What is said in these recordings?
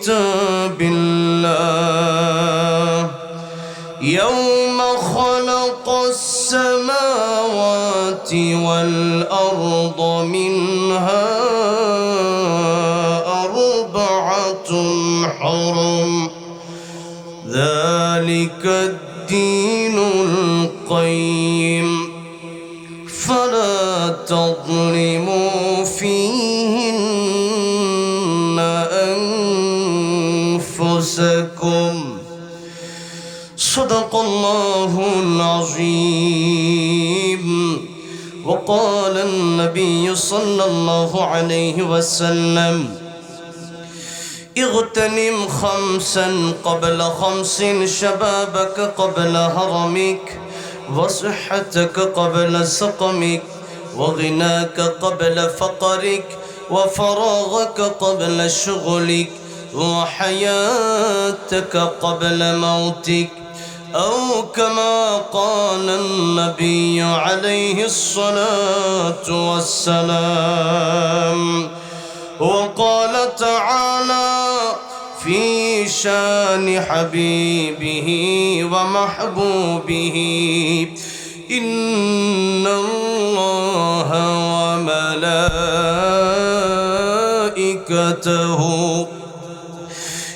كتاب الله يوم خلق السماوات والأرض منها أربعة حرم. ذلك الدين القيم. فلا تظلموا صدق الله العظيم. وقال النبي صلى الله عليه وسلم اغتنم خمسا قبل خمس شبابك قبل هرمك وصحتك قبل سقمك وغناك قبل فقرك وفراغك قبل شغلك وحياتك قبل موتك. أو كما قال النبي عليه الصلاة والسلام وقال تعالى في شان حبيبه ومحبوبه إن الله وملائكته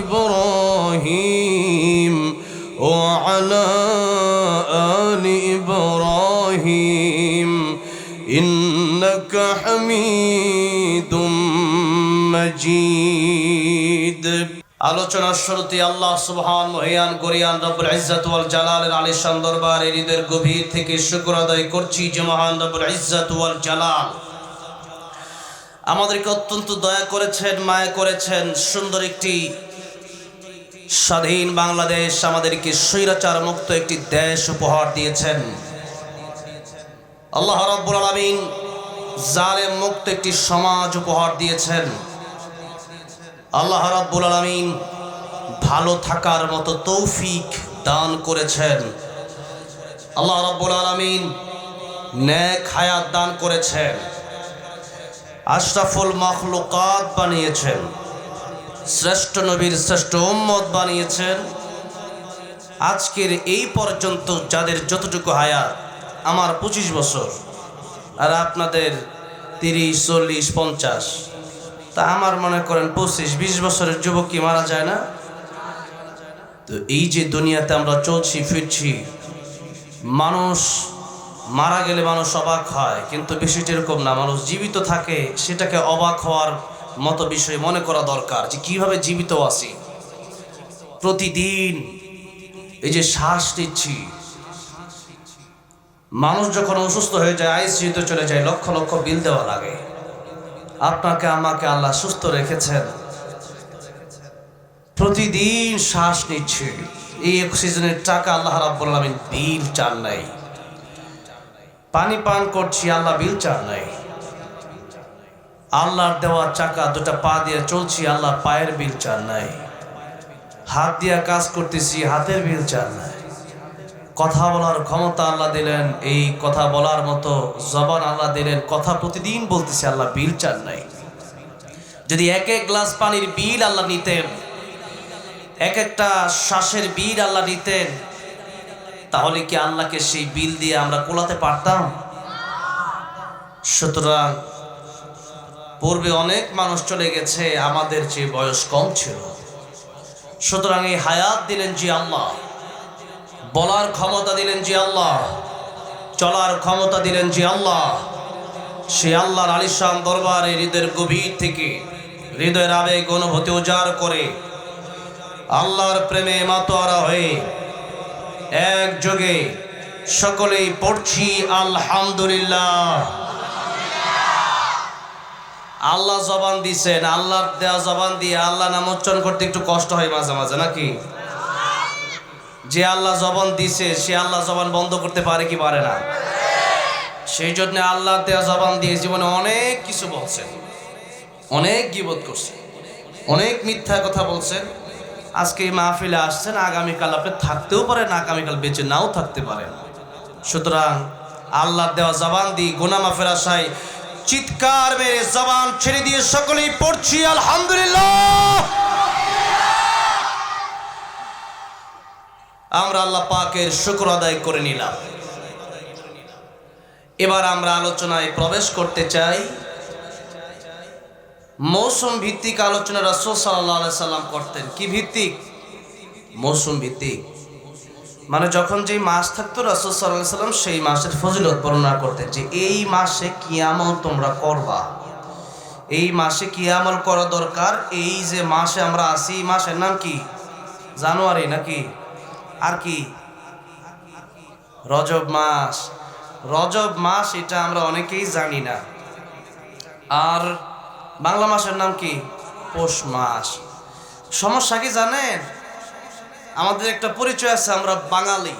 إبراهيم وعلى آل إبراهيم إنك حميد مجيد আলোচনার শুরুতে আল্লাহ সুবহান মহিয়ান গরিয়ান রব্বুল ইজ্জাত ওয়াল জালালের আলিশান দরবারে হৃদয়ের গভীর থেকে শুকর আদায় করছি যে মহান রব্বুল ইজ্জাত ওয়াল জালাল আমাদেরকে অত্যন্ত দয়া করেছেন মায়া করেছেন সুন্দর একটি স্বাধীন বাংলাদেশ আমাদেরকে স্বৈরাচার মুক্ত একটি দেশ উপহার দিয়েছেন। আল্লাহ রাব্বুল আলামিন জালেম মুক্ত একটি সমাজ উপহার দিয়েছেন। আল্লাহ রাব্বুল আলামিন ভালো থাকার মতো তৌফিক দান করেছেন। আল্লাহ রাব্বুল আলামিন ন্যাক হায়াত দান করেছেন। আশরাফুল মাখলুকাত বানিয়েছেন। শ্রেষ্ঠ নবীর শ্রেষ্ঠ উম্মত বানিয়েছেন। আজকের এই পর্যন্ত যাদের যতটুকু হায়াত, আমার পঁচিশ বছর, আর আপনাদের তিরিশ, চল্লিশ, পঞ্চাশ, তা আমার মনে করেন পঁচিশ, বিশ বছরের যুবক কি মারা যায় না। তো এই যে দুনিয়াতে আমরা চলছি, ফিরছি, মানুষ মারা গেলে মানুষ অবাক হয়, কিন্তু বিষয়টি এরকম না, মানুষ জীবিত থাকে, সেটাকে অবাক হওয়ার মতো বিষয়ে মনে করা দরকার যে কীভাবে জীবিত আছি। প্রতিদিন এই যে শ্বাস নিচ্ছি। মানুষ যখন অসুস্থ হয়ে যায় আইসিউতে চলে যায়, লক্ষ লক্ষ বিল দেওয়া লাগে। আপনাকে, আমাকে আল্লাহ সুস্থ রেখেছেন। প্রতিদিন শ্বাস নিচ্ছে। এই অক্সিজেনের টাকা আল্লাহ রাব্বুল আলামিন বিল চান নাই। পানি পান করছি, আল্লাহ বিল চান নাই। আল্লাহর দেওয়া চাকা দুটা পা দিয়ে চলছি আল্লাহ পায়ের বিল চান নাই। হাত দিয়ে কাজ করতেছি, হাতের বিল চান নাই। কথা বলার ক্ষমতা আল্লাহ দিলেন, এই কথা বলার মতো জবান আল্লাহ দিলেন, কথা প্রতিদিন বলতেছে, আল্লাহ বিল চান নাই। যদি এক এক গ্লাস পানির বিল আল্লাহ নিতেন, এক একটা শ্বাসের বিল আল্লাহ নিতেন, তাহলে কি আল্লাহকে সেই বিল দিয়ে আমরা কোলাতে পারতাম? সুতরাং পূর্বে অনেক মানুষ চলে গেছে, আমাদের যে বয়স কম ছিল। সুতরাং এই হায়াত দিলেন জি আল্লাহ। বলার ক্ষমতা দিলেন জি আল্লাহ। চলার ক্ষমতা দিলেন জি আল্লাহ। সে আল্লাহর আলিশান দরবারে হৃদয়ের গভীর থেকে, হৃদয়ের আবেগ অনুভূতি উজাড় করে, আল্লাহর প্রেমে মাতোয়ারা হয়ে এক যোগে সকলেই পড়ছি, আলহামদুলিল্লাহ। আল্লাহ জবান দিছেন আল্লাহ দেওয়া জবান দিয়ে আল্লাহ নাম উচ্চারণ করতে একটু কষ্ট হয় মাঝে মাঝে, নাকি? যে আল্লাহ জবান দিছে, সে আল্লাহ জবান বন্ধ করতে পারে কি পারে না? সেই জন্য আল্লাহ দেওয়া জবান দিয়ে জীবনে অনেক কিছু বলছেন, অনেক গিবত করছেন, অনেক মিথ্যা কথা বলছেন। আজকে এই মাহফিলে আসছেন, আগামীকাল আপনি থাকতেও পারেন, আগামীকাল বেঁচে নাও থাকতে পারেন। সুতরাং আল্লাহ দেওয়া জবান দিয়ে মাফের আশায় চিৎকার মেরে জবান ছেড়ে দিয়ে সকলেই পড়ছি, আলহামদুলিল্লাহ। আমরা আল্লাহ পাকের শুক্র আদায় করে নিলাম। এবার আমরা আলোচনায় প্রবেশ করতে চাই। মৌসুম ভিত্তিক আলোচনা রাসূল আলাইহি সাল্লাম করতেন। কি ভিত্তিক? মৌসুম ভিত্তিক। মানে যখন যেই মাস থাকতো রাসূল আলাইহি সাল্লাম সেই মাসের ফজিলত বর্ণনা করতেন যে এই মাসে কি আমল তোমরা করবা। এই মাসে কি আমল করা দরকার, এই যে মাসে আমরা আছি, এই মাসের নাম কি? জানুয়ারি নাকি? আর কি? রজব মাস। রজব মাস এটা আমরা অনেকেই জানি না। আর বাংলা মাসের নাম কি? পৌষ মাস। সমস্যা কি জানেন? আমাদের একটা পরিচয় আছে, আমরা বাঙালি।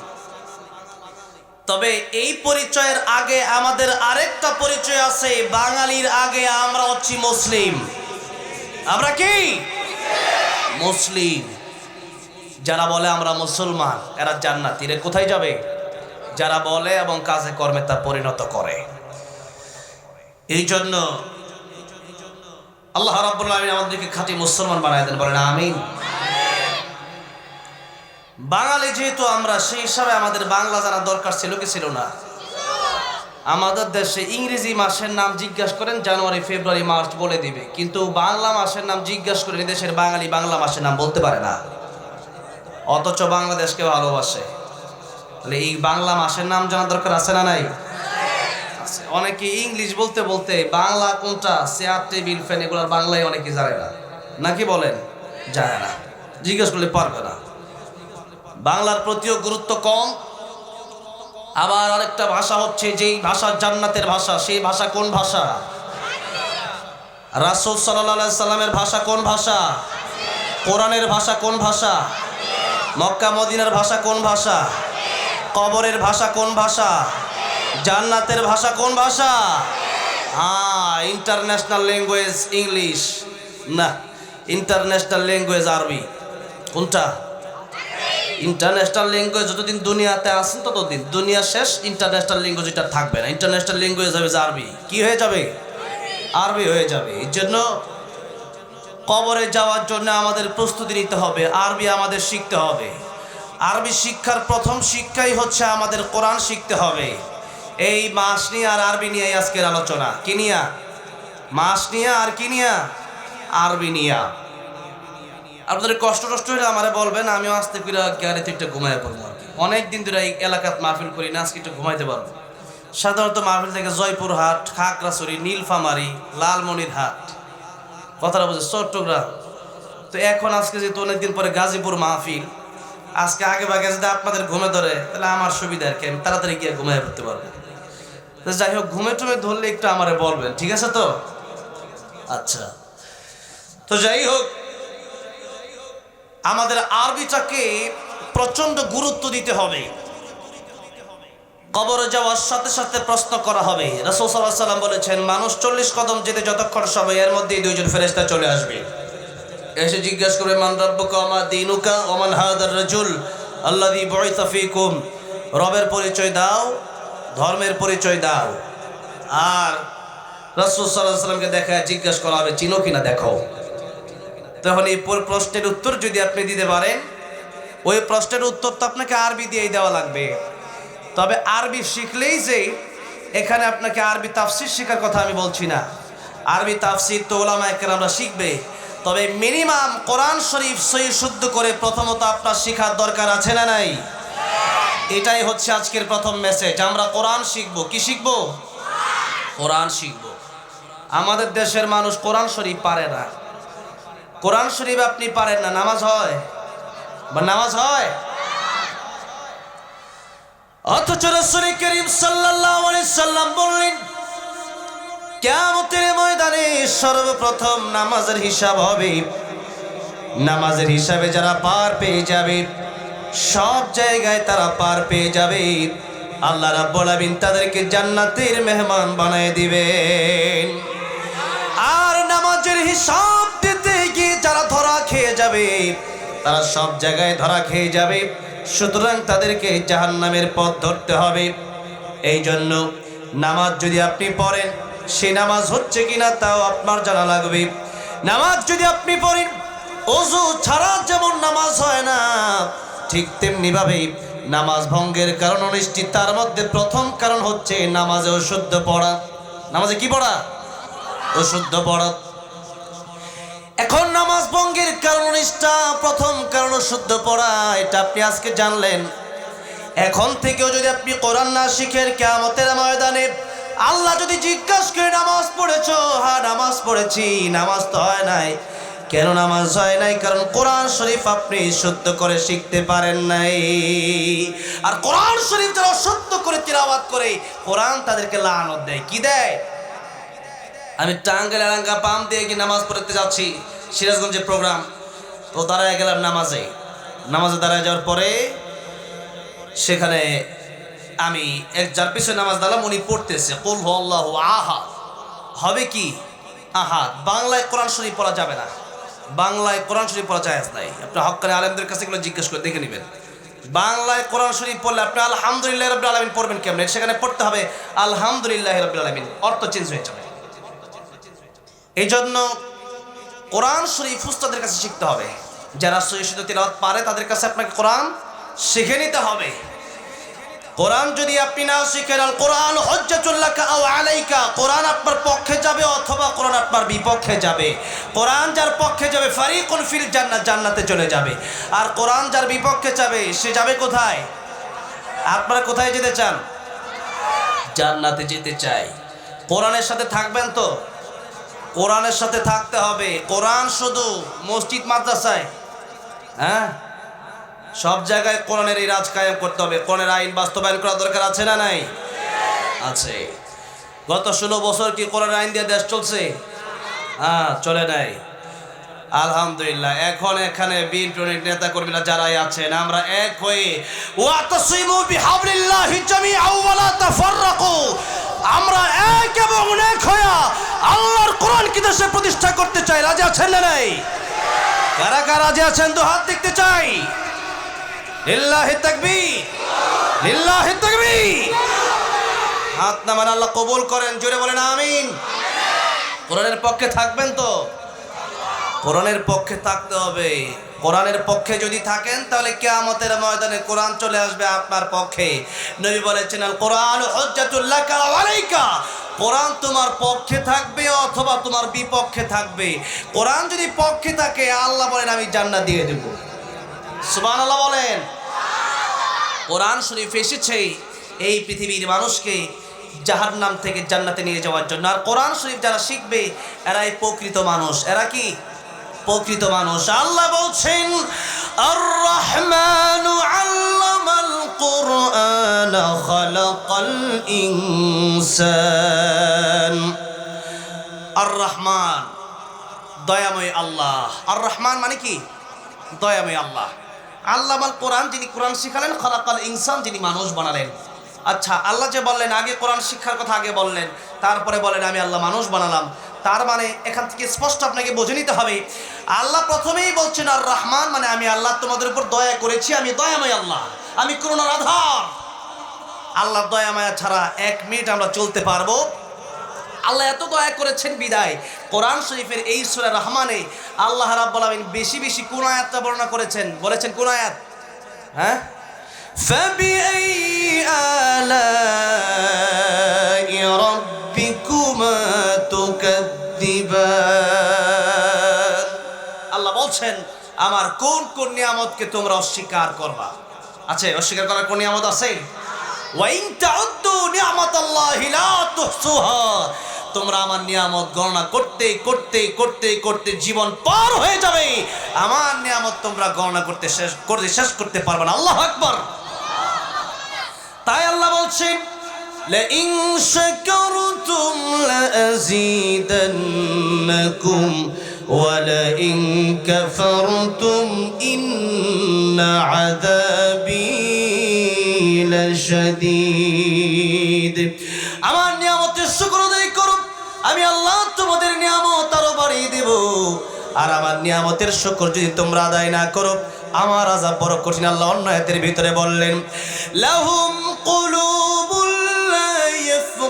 তবে এই পরিচয়ের আগে আমাদের আরেকটা পরিচয় আছে, বাঙালির আগে আমরা হচ্ছি মুসলিম। আমরা কি? মুসলিম। যারা বলে আমরা মুসলমান, এরা জান্নাতি। এরা কোথায় যাবে? যারা বলে এবং কাজে কর্মে তা পরিণত করে। এই জন্য আল্লাহ রাব্বুল আলামিন আমাদেরকে খাঁটি মুসলমান বানায় দেন, বলেন আমিন। বাঙালি যেহেতু আমরা, সেই হিসাবে আমাদের বাংলা জানা দরকার ছিল কি ছিল না? আমাদের দেশে ইংরেজি মাসের নাম জিজ্ঞাসা করেন, জানুয়ারি, ফেব্রুয়ারি, মার্চ বলে দিবে। কিন্তু বাংলা মাসের নাম জিজ্ঞাসা করেন দেশের বাঙালি বাংলা মাসের নাম বলতে পারে না। অথচ বাংলাদেশকে ভালোবাসে। তাহলে এই বাংলা মাসের নাম জানা দরকার আছে না নাই। অনেকে ইংলিশ বলতে বলতে, বাংলা কোনটা? চেয়ার, টেবিল, ফ্যান এগুলোর বাংলায় অনেকে জানে না। নাকি বলেন? জানে না। জিজ্ঞেস করলে পারবে না। বাংলার প্রতিও গুরুত্ব কম। আবার আরেকটা ভাষা হচ্ছে যেই ভাষা জান্নাতের ভাষা, সেই ভাষা কোন ভাষা? রাসুল সাল্লাহ সাল্লামের ভাষা কোন ভাষা? কোরআনের ভাষা কোন ভাষা? মক্কা, মদিনার ভাষা কোন ভাষা? কবরের ভাষা কোন ভাষা? জান্নাতের ভাষা কোন ভাষা? হ্যাঁ ইন্টারন্যাশনাল ল্যাঙ্গুয়েজ ইংলিশ না ইন্টারন্যাশনাল ল্যাঙ্গুয়েজ আরবি কোনটা? ইন্টারন্যাশনাল ল্যাঙ্গুয়েজ যতদিন দুনিয়াতে আসেন ততদিন। দুনিয়া শেষ, ইন্টারন্যাশনাল ল্যাঙ্গুয়েজ এটা থাকবে না। ইন্টারন্যাশনাল ল্যাঙ্গুয়েজ হবে আরবি। কি হয়ে যাবে? আরবি হয়ে যাবে। এই জন্য কবরে যাওয়ার জন্য আমাদের প্রস্তুতি নিতে হবে। আরবি আমাদের শিখতে হবে। আরবি শিক্ষার প্রথম শিক্ষাই হচ্ছে আমাদের কোরআন শিখতে হবে। এই মাস নিয়ে আর আরবি নিয়ে আজকের আলোচনা। কি নিয়া? মাস নিয়ে আর কি নিয়া? আরবি নিয়া। আপনাদের কষ্ট টষ্ট হলে আমারে বলবেন, আমিও আস্তে করে গাড়িতে একটু ঘুমাই পড়ব আর কি। অনেক দিন ধরে এই এলাকাত মাহফিল করি না, আজকে একটু ঘুমাইতে পারব। সাধারণত মাহফিল থেকে জয়পুরহাট খাগড়াছড়ি, নীলফামারি লালমনিরহাট কথাটা বুঝে চট্টগ্রাম। তো এখন আজকে যেহেতু অনেকদিন পরে গাজীপুর মাহফিল, আজকে আগে ভাগে যদি আপনাদের ঘুমে ধরে, তাহলে আমার সুবিধা আর কি, আমি তাড়াতাড়ি গিয়ে ঘুমিয়ে পড়তে পারব। তো যাই হোক, ঘুমে টুমে ধরলে একটু আমারে বলবেন, ঠিক আছে তো? আচ্ছা। তো যাই হোক আমাদের আরবিটাকে প্রচণ্ড গুরুত্ব দিতে হবে। কবরে যাওয়ার সাথে সাথে প্রশ্ন করা হবে। রাসূল আলাইহি সাল্লাম বলেছেন, মানুষ চল্লিশ কদম যেতে যতক্ষণ সময়, এর মধ্যেই দুইজন ফেরেশতা চলে আসবে। এসে জিজ্ঞেস করবে, মান রাব্বুকা ওমা দীনুকা ওমান হাদার রাজুল আল্লাযী বুইসা ফীকুম? রবের পরিচয় দাও, ধর্মের পরিচয় দাও। আর রাসূল আলাইহি সাল্লামকে দেখা জিজ্ঞেস করা হবে, চিনো কিনা, দেখো। তখন এই পুরো প্রশ্নের উত্তর যদি আপনি দিতে পারেন, ওই প্রশ্নের উত্তর তো আপনাকে আরবি দিয়েই দেওয়া লাগবে। তবে আরবি শিখলেই যে এখানে আপনাকে আরবি তাফসির শেখার কথা আমি বলছি না। আরবি তাফসির তো ওলামা আমরা শিখবে। তবে মিনিমাম কোরআন শরীফ সই শুদ্ধ করে প্রথমত আপনার শেখার দরকার আছে না নাই? এটাই হচ্ছে আজকের প্রথম মেসেজ আমরা কোরআন শিখব। কি শিখব? কোরআন শিখব। আমাদের দেশের মানুষ কোরআন শরীফ পারে না। কোরআন শরীফ আপনি পারেন না, নামাজ হয়? বা নামাজ হয়? অথচ রসুল করিম সাল্লাম বললেন, কিয়ামতের ময়দানে সর্বপ্রথম নামাজের হিসাব হবে। নামাজের হিসাবে যারা পার পেয়ে যাবে, সব জায়গায় তারা পার পেয়ে যাবে। আল্লাহ আলামিন তাদেরকে জান্নাতের মেহমান বানায় দিবেন। আর নামাজের হিসাব দিতে যাবে। তারা সব জায়গায় ধরা খেয়ে যাবে। সুতরাং তাদেরকে জাহান্নামের পথ ধরতে হবে। এই জন্য নামাজ যদি আপনি পড়েন সেই নামাজ হচ্ছে কিনা তাও আপনার জানা লাগবে। নামাজ যদি আপনি পড়েন, অজু ছাড়া যেমন নামাজ হয় না, ঠিক তেমনি ভাবে নামাজ ভঙ্গের কারণ অনিষ্টি তার মধ্যে প্রথম কারণ হচ্ছে নামাজে অশুদ্ধ পড়া। নামাজে কি পড়া? অশুদ্ধ পড়া। এখন নামাজ ভঙ্গের কারণ নিষ্ঠা, প্রথম কারণ শুদ্ধ পড়া, এটা আপনি আজকে জানলেন। এখন থেকেও যদি আপনি কোরআন না শিখেন কেমতের ময়দানে আল্লাহ যদি জিজ্ঞাসা করে, নামাজ পড়েছ? হ্যাঁ নামাজ পড়েছি। নামাজ তো হয় নাই। কেন নামাজ হয় নাই? কারণ কোরআন শরীফ আপনি শুদ্ধ করে শিখতে পারেন নাই। আর কোরআন শরীফ যারা শুদ্ধ করে তিলাওয়াত করে, কোরআন তাদেরকে লানত দেয়। কি দেয়? আমি টাঙ্গাইল এলাকা পাম দিয়ে গিয়ে নামাজ পড়তে যাচ্ছি সিরাজগঞ্জের প্রোগ্রাম। তো দাঁড়ায় গেলাম নামাজে। নামাজে দাঁড়ায় যাওয়ার পরে সেখানে আমি এক যার পিছনে নামাজ দাঁড়ালাম, উনি পড়তেছে, কুল আল্লাহ আহা হবে কি? আহা বাংলায় কোরআন শরীফ পড়া যাবে না। বাংলায় কোরআন শরীফ পড়া যায় নাই। আপনার হকারে আলেমদের কাছে এগুলো জিজ্ঞেস করে দেখে নেবেন। বাংলায় কোরআন শরীফ পড়লে আপনি আলহামদুলিল্লাহ রবিল আলমিন পড়বেন কেমন? সেখানে পড়তে হবে, আলহামদুলিল্লাহ রবিল আলমিন। অর্থ চেঞ্জ হয়ে যাবে। এই জন্য কোরআন শরীফ উস্তাদের কাছে শিখতে হবে। যারা সহিষ্ণু তিলাওয়াত পারে, তাদের কাছে আপনাকে কোরআন শিখে নিতে হবে। কোরআন যদি আপনি না শিখেন, আল কোরআন হজ্জাতুল্লাকা আও আলাইকা, কোরআন আপনার পক্ষে যাবে অথবা কোরআন আপনার বিপক্ষে যাবে। কোরআন যার পক্ষে যাবে, ফারিকুন ফিল জান্নাত, জান্নাতে চলে যাবে। আর কোরআন যার বিপক্ষে যাবে, সে যাবে কোথায়? আপনারা কোথায় যেতে চান? জান্নাতে যেতে চাই। কোরআনের সাথে থাকবেন তো? কোরআনের সাথে থাকতে হবে। কোরআন শুধু মসজিদ, মাদ্রাসায় হ্যাঁ? সব জায়গায় কোরআনের এই রাজ কায়েম করতে হবে। কোরআনের আইন বাস্তবায়ন করা দরকার আছে না নাই? আছে। গত ষোলো বছর কি কোরআন আইন দিয়ে দেশ চলছে? হ্যাঁ চলে নাই। আলহামদুলিল্লাহ, এখন এখানে বিএনপি অনেক নেতা কর্মীরা যারাই আছেন, আমরা এক হয়ে ওয়াতাসিমু বিহাবলিল্লাহি জামিআ ওয়ালা তাফাররাকু। আমরা এক এবং এক হয়ে আল্লাহর কোরআন কি দেশে প্রতিষ্ঠা করতে চাই? রাজি আছেন না নাই? কারা কারা রাজি আছেন? তো হাত দেখতে চাই। লিল্লাহি তাকবীর। লিল্লাহি তাকবীর। হাত নামান আল্লাহ কবুল করেন, জোরে বলেন আমিন। কোরআনের পক্ষে থাকবেন তো? কোরআনের পক্ষে থাকতে হবে। কোরআনের পক্ষে যদি থাকেন, তাহলে কেয়ামতের ময়দানে কোরআন চলে আসবে আপনার পক্ষে। নবী বলেছেন কোরআন হজ্জাতুল্লাহ কোরআন তোমার পক্ষে থাকবে অথবা তোমার বিপক্ষে থাকবে। কোরআন যদি পক্ষে থাকে, আল্লাহ বলেন, আমি জান্নাত দিয়ে দেব। সুবান আল্লাহ বলেন। কোরআন শরীফ এসেছে এই পৃথিবীর মানুষকে জাহার নাম থেকে জান্নাতে নিয়ে যাওয়ার জন্য। আর কোরআন শরীফ যারা শিখবে, এরাই প্রকৃত মানুষ। এরা কি? প্রকৃত মানুষ। আল্লাহ বলছেন আর রহমান আল্লামাল কোরআন খালাকাল ইনসান। আর রহমান দয়াময় আল্লাহ। আর রহমান মানে কি? দয়াময় আল্লাহ। আল্লাহ আল কোরআন যিনি কোরআন শিখালেন, খলাকাল ইনসান যিনি মানুষ বানালেন। আচ্ছা আল্লাহ যে বললেন, আগে কোরআন শিক্ষার কথা আগে বললেন, তারপরে বলেন, আমি আল্লাহ মানুষ বানালাম। তার মানে এখান থেকে স্পষ্ট আপনাকে বুঝে নিতে হবে আল্লাহ প্রথমেই বলছেন আর রহমান মানে আমি আল্লাহ তোমাদের উপর দয়া করেছি আমি দয়াময় আল্লাহ আমি করোনার আধার আল্লাহ দয়া মায়া ছাড়া এক মিনিট আমরা চলতে পারবো আল্লাহ এত দয়া করেছেন বিদায় কোরআন শরীফের এই সূরা রহমানে আল্লাহ রাব্বুল আলামিন বেশি বেশি কোন আয়াতটা বর্ণনা করেছেন বলেছেন কোন আয়াত হ্যাঁ فبأي آلاء আমার কোন কোন নিয়ামতকে তোমরা অস্বীকার করবা আছে অস্বীকার করার কোন নিয়ামত আছে ওয়াইন তাউদ্দু নিয়ামাতাল্লাহি লা তুহসুহা তোমরা আমার নিয়ামত গণনা করতে করতে করতে করতে জীবন পার হয়ে যাবে আমার নিয়ামত তোমরা গণনা করতে শেষ করতে শেষ করতে পারবে না আল্লাহ আকবার তাই আল্লাহ বলছেন لئن شكرتم لأزيدنكم ولئن كفرتم إن عذابي لشديد আমার নিয়ামতের শুকর আদায় করো আমি আল্লাহ তোমাদের নিয়ামত আরো বাড়িয়ে দেব আর আমার নিয়ামতের শুকর যদি তোমরা আদায় না করো আমার আজাব বড় কঠিন আল্লাহ অন্য হাতের ভিতরে বললেন লাহুম কুলুবুল লা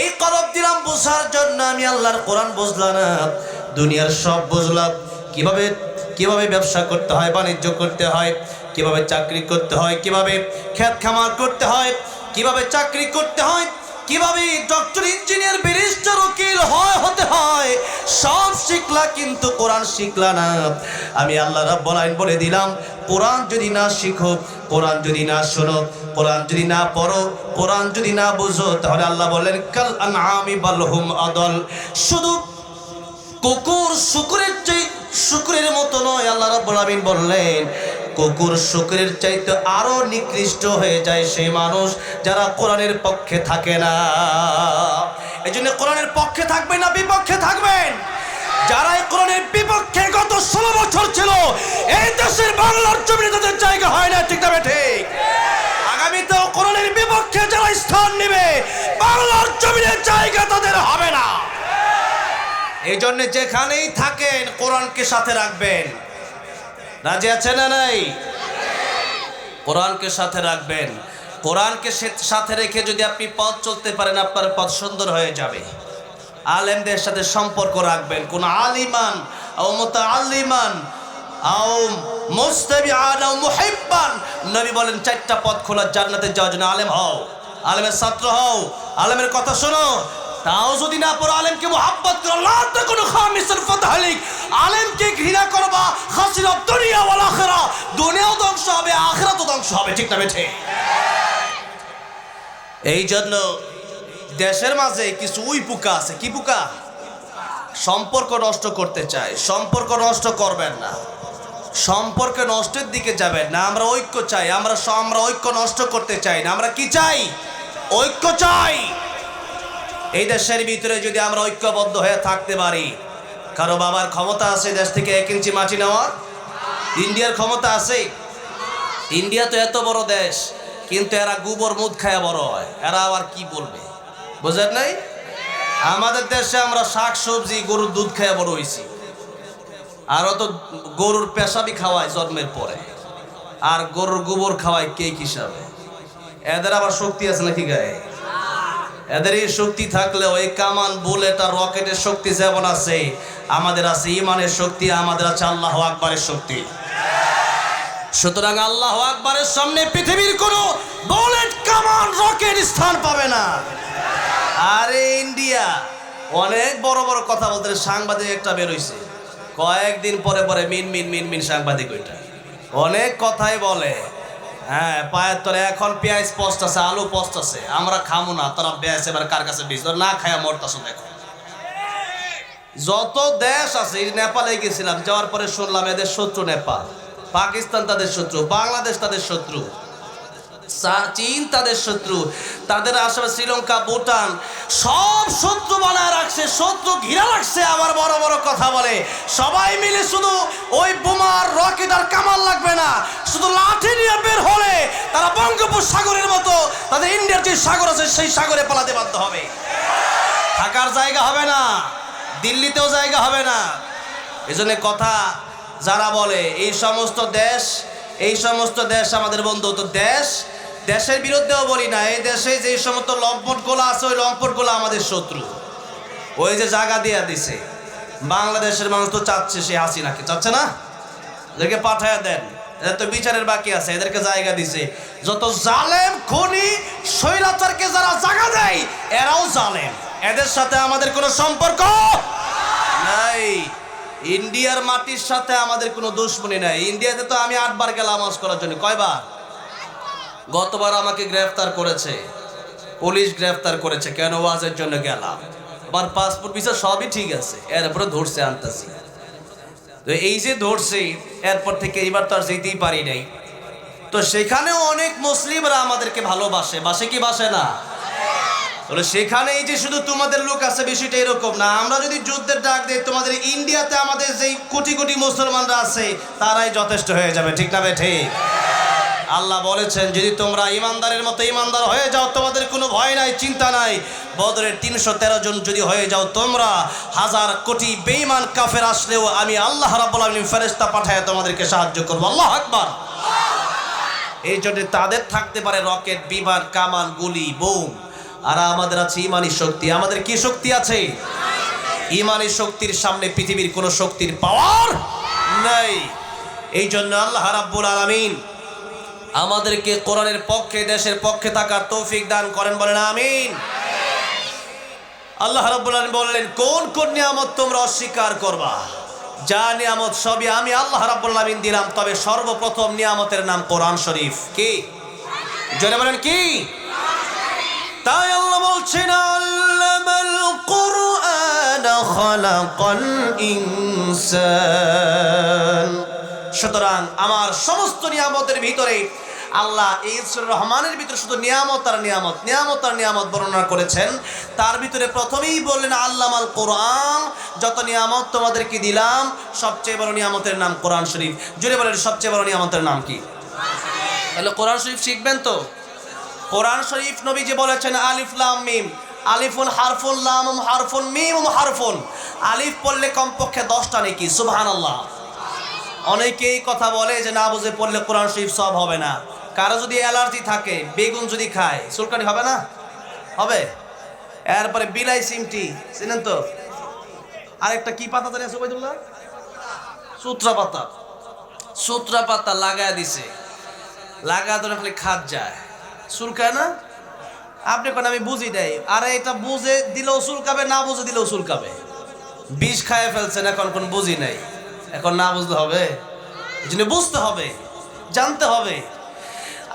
এই কলব দিলাম বোঝার জন্য আমি আল্লাহর কোরআন বুঝলাম না। দুনিয়ার সব বুঝলাম। কীভাবে কীভাবে ব্যবসা করতে হয়, বাণিজ্য করতে হয়, কীভাবে চাকরি করতে হয়, কীভাবে খ্যাত খামার করতে হয়, কীভাবে চাকরি করতে হয়, কীভাবে ডক্টর, ইঞ্জিনিয়ার, ব্যারিস্টার, উকিল হয় শিখলা কিন্তু কোরআন শিখলা না। আমি আল্লাহ রাব্বুল আলামিন বলে দিলাম, কোরআন যদি না শিখো, কোরআন যদি না শোনো, কোরআন যদি না পড়ো, কোরআন যদি না বুঝো, তাহলে আল্লাহ বললেন, কাল আনআমি বালহুম আদল। শুধু কুকুর শুকুরের চাই শুকুরের মতো নয়, আল্লাহ রাব্বুল আলামিন বললেন, কুকুর শুকুরের চাইতে আরও নিকৃষ্ট হয়ে যায় সেই মানুষ যারা কোরআনের পক্ষে থাকে না। এই জন্য কোরআনের পক্ষে থাকবেন না, বিপক্ষে থাকবেন। যারা এই কোরআনের বিপক্ষে গত ষোলো বছর ছিল, এই দেশের বাংলার জমিনে তাদের জায়গা হয় না, ঠিক তবে ঠিক? আগামীতেও কোরআনের বিপক্ষে যারা স্থান নেবে, বাংলার জমিনের জায়গা তাদের হবে না। এই জন্য যেখানেই থাকেন, কোরআনকে সাথে রাখবেন। রাজি আছে না নাই? কোরআনকে সাথে রাখবেন। কোরআনকে সাথে রেখে যদি আপনি পথ চলতে পারেন, আপনার পথ সুন্দর হয়ে যাবে। আলেমদের সাথে সম্পর্ক রাখবেন। কোন আলিমান মুস্তাবিআন আও মুহিব্বান। নবী বলেন, চারটা খোলা জন্য আলেম হও। আলেমের হও, আলেমের কথা শোনো। তাও যদি না আলেমকে আলেমকে ঘৃণা করবা ধ্বংস হবে ধ্বংস হবে, ঠিক না বেঠে? এই জন্য দেশের মাঝে কিছু উই পোকা আছে, কি পোকা? সম্পর্ক নষ্ট করতে চায়, সম্পর্ক নষ্ট করবেন না। সম্পর্ক নষ্টের দিকে যাবেন না, আমরা ঐক্য চাই, আমরা আমরা ঐক্য নষ্ট করতে চাই না, আমরা কি চাই? ঐক্য চাই! এই দেশের ভিতরে যদি আমরা ঐক্যবদ্ধ হয়ে থাকতে পারি, কারও বাবার ক্ষমতা আছে দেশ থেকে এক ইঞ্চি মাটি নেওয়ার? ইন্ডিয়ার ক্ষমতা আছে? ইন্ডিয়া তো এত বড় দেশ, কিন্তু এরা গোবর মুদ খায় বড় হয়, এরা আবার কি বলবে? বুঝেন নাই? আমাদের দেশে আমরা শাক সবজি গরুর দুধ খেয়ে বড় হয়েছি। আরও তো গরুর পেশাবি খাওয়ায় জন্মের পরে। আর গরুর গোবর খাওয়ায় কেক হিসাবে? এদের আবার শক্তি আছে নাকি গায়ে? এদের এই শক্তি থাকলে ওই কামান, বুলেট আর রকেটের শক্তি যেমন আছে, আমাদের আছে ইমানের শক্তি, আমাদের আছে আল্লাহ আকবরের শক্তি। সুতরাং আল্লাহ আকবরের সামনে পৃথিবীর কোনো বুলেট, কামান, রকেট স্থান পাবে না। আরে ইন্ডিয়া, অনেক বড় বড় কথা বলতে সাংবাদিক একটা বেরোইছে কয়েকদিন পরে পরে মিন মিন মিন মিন সাংবাদিক ওইটা। অনেক কথাই বলে। হ্যাঁ পায়ের তলে এখন পেঁয়াজ পোস্ট আছে, আলু পোস্ট আছে। আমরা খামু না, তারা পেঁয়াজ এবার কার কাছে বেশ না খায়া মরতাছো দেখো। যত দেশ আছে নেপালে গেছিলাম, যাওয়ার পরে শুনলাম এদের শত্রু নেপাল। পাকিস্তান তাদের শত্রু, বাংলাদেশ তাদের শত্রু। চীন তাদের শত্রু, তাদের আসলে শ্রীলঙ্কা, ভুটান, সব শত্রু বানায় রাখছে, শত্রু ঘিরা রাখছে, আবার বড় বড় কথা বলে। সবাই মিলে শুধু ওই বোমার রকেট আর কামাল লাগবে না, শুধু লাঠি নিয়ে বের হলে তারা বঙ্গোপসাগরের মতো, তাদের ইন্ডিয়ার যে সাগর আছে, সেই সাগরে পালাতে বাধ্য হবে। থাকার জায়গা হবে না, দিল্লিতেও জায়গা হবে না। এজন্য কথা যারা বলে, এই সমস্ত দেশ এই সমস্ত দেশ আমাদের বন্ধু, তো দেশ, দেশের বিরুদ্ধেও বলি না, এই দেশে যে সমস্ত লম্পটগুলো আছে, ওই লম্পটগুলো আমাদের শত্রু। ওই যে জায়গা দিয়ে দিছে। বাংলাদেশের মানুষ তো চাচ্ছে সে হাসিনাকে, চাচ্ছে না? এদেরকে পাঠায় দেন। এদের তো বিচারের বাকি আছে, এদেরকে জায়গা দিছে। যত জালেম, খনি, স্বৈরাচারকে যারা জায়গা দেয়, এরাও জালেম। এদের সাথে আমাদের কোনো সম্পর্ক নাই। ইন্ডিয়ার মাটির সাথে আমাদের কোনো দুশ্মনী নাই। ইন্ডিয়াতে তো আমি আটবার গেলাম হজ করার জন্য। কয়বার? গতবার আমাকে গ্রেফতার করেছে। পুলিশ গ্রেফতার করেছে। কেন ওয়াজের জন্য গেলাম? আমার পাসপোর্ট ভিসা সবই ঠিক আছে। এরপরে ধরছে, আনতেছি। তো এই যে ধরছে, এরপর থেকে এবার তো আর যেতেই পারি নাই। তো সেখানেও অনেক মুসলিমরা আমাদেরকে ভালোবাসে। বাসে কি বাসে না? তাহলে সেখানে এই যে শুধু তোমাদের লোক আছে বিষয়টা এরকম না। আমরা যদি যুদ্ধের ডাক দিই, তোমাদের ইন্ডিয়াতে আমাদের যেই কোটি কোটি মুসলমানরা আছে, তারাই যথেষ্ট হয়ে যাবে, ঠিক না ঠিক? আল্লাহ বলেছেন, যদি তোমরা ইমানদারের মতো ইমানদার হয়ে যাও, তোমাদের কোনো ভয় নাই, চিন্তা নাই। বদরের তিনশো তেরো জন যদি হয়ে যাও, তোমরা হাজার কোটি বেঈমান কাফের আসলেও আমি আল্লাহ রাব্বুল আলামিন ফেরেস্তা পাঠায় তোমাদেরকে সাহায্য করব। আল্লাহ আকবার। এই জন্য তাদের থাকতে পারে রকেট, বিমান, কামান, গুলি, বোম। আর আমাদের আছে ইমানি শক্তি। আমাদের কি শক্তি আছে? ইমানি শক্তির সামনে পৃথিবীর কোনো শক্তির পাওয়ার নাই। এই জন্য আল্লাহ রাব্বুল আলামিন আমাদেরকে কোরআনের পক্ষে, দেশের পক্ষে থাকার তৌফিক দান করেন বলেন আমিন। আল্লাহ রাব্বুল আলামিন বললেন, কোন কোন নিয়ামত তোমরা অস্বীকার করবা? যা নিয়ামত সবই আমি আল্লাহ রাব্বুল আলামিন দিলাম, তবে সর্বপ্রথম নিয়ামতের নাম কোরআন শরীফ। কি? জোরে বলেন কি? তাই আল্লাহ বলছেন সুতরাং আমার সমস্ত নিয়ামতের ভিতরে আল্লাহ এই রহমানের ভিতরে শুধু নিয়ামত আর নিয়ামত নিয়ামত আর নিয়ামত বর্ণনা করেছেন। তার ভিতরে প্রথমেই বললেন, আল্লামাল কোরআন, যত নিয়ামত তোমাদেরকে দিলাম, সবচেয়ে বড় নিয়ামতের নাম কোরআন শরীফ। জুড়ে বলেন, সবচেয়ে বড় নিয়ামতের নাম কি? তাহলে কোরআন শরীফ শিখবেন তো? কোরআন শরীফ নবী যে বলেছেন, আলিফ লাম মিম। আলিফুন হারফুন লাম হারফুন মিম, হারফুন। আলিফ পড়লে কমপক্ষে দশটা নাকি, সুবহানাল্লাহ। অনেকেই কথা বলে যে না বুঝে পড়লে কোরআন শরীফ সব হবে না। কারও যদি অ্যালার্জি থাকে, বেগুন যদি খায়, চুলকানি হবে না? হবে? এরপরে বিলাই সিমটি, চিনেন তো? আরেকটা কি পাতা জানি আছে ওবায়দুল্লাহ সূত্রা পাতা সূত্রা পাতা লাগায় দিছে। লাগা ধরে খাত যায়। চুলকায় না? আপনি কোন, আমি বুঝি দেয় আরে এটা বুঝে দিলেও চুলকাবে, না বুঝে দিলেও চুলকাবে। বিষ খায় ফেলছেন, এখন কোন বুঝি নাই। এখন না বুঝতে হবে? এই জন্য বুঝতে হবে, জানতে হবে।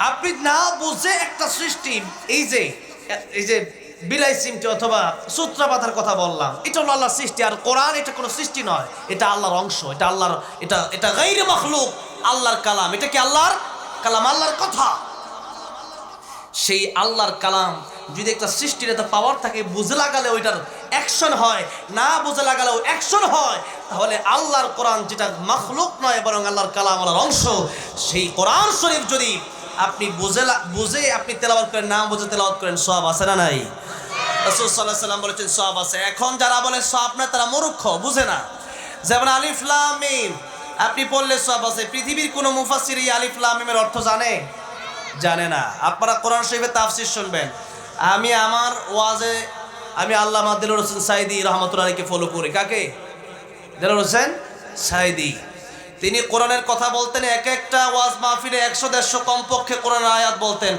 আপনি না বুঝে একটা সৃষ্টি, এই যে এই যে বিলাই সিমটি অথবা সূত্রাপাতার কথা বললাম, এটা হলো আল্লাহর সৃষ্টি। আর কোরআন এটা কোনো সৃষ্টি নয়, এটা আল্লাহর অংশ, এটা আল্লাহর, এটা এটা গাইরে মখলুক, আল্লাহর কালাম। এটা কি আল্লাহর? কালাম আল্লাহর কথা। সেই আল্লাহর কালাম। যদি একটা সৃষ্টির একটা পাওয়ার থাকে, বুঝে লাগালে ওইটার অ্যাকশন হয়, না বুঝে লাগালেও অ্যাকশন হয়, তাহলে আল্লাহর কোরআন যেটা মখলুক নয়, বরং আল্লাহর কালাম আল্লাহর অংশ। সেই কোরআন শরীফ যদি আপনি বুঝে বুঝে আপনি তেলাওয়াত করেন, না বুঝে তেলাওয়াত করেন সব আছে না নাই? রাসূল সাল্লাল্লাহু সাল্লাম বলেছেন সব আছে। এখন যারা বলে সব না তারা মূর্খ, বুঝে না। যেমন আলিফ লাম আপনি পড়লে সব আছে। পৃথিবীর কোনো মুফাসসির এই আলিফ লাম অর্থ জানে? জানে না। আপনারা কোরআন শরীফের তাফসির শুনবেন। আমি আমার ওয়াজে আমি আল্লাহ দিলুর হোসেন সাইদি রহমতুল্লাহকে ফলো করি। কাকে? দিলুর হোসেন সাইদি। তিনি কোরআনের কথা বলতেন, এক একটা ওয়াজ মাহফিলে একশো দেড়শো কমপক্ষে কোরআন আয়াত বলতেন।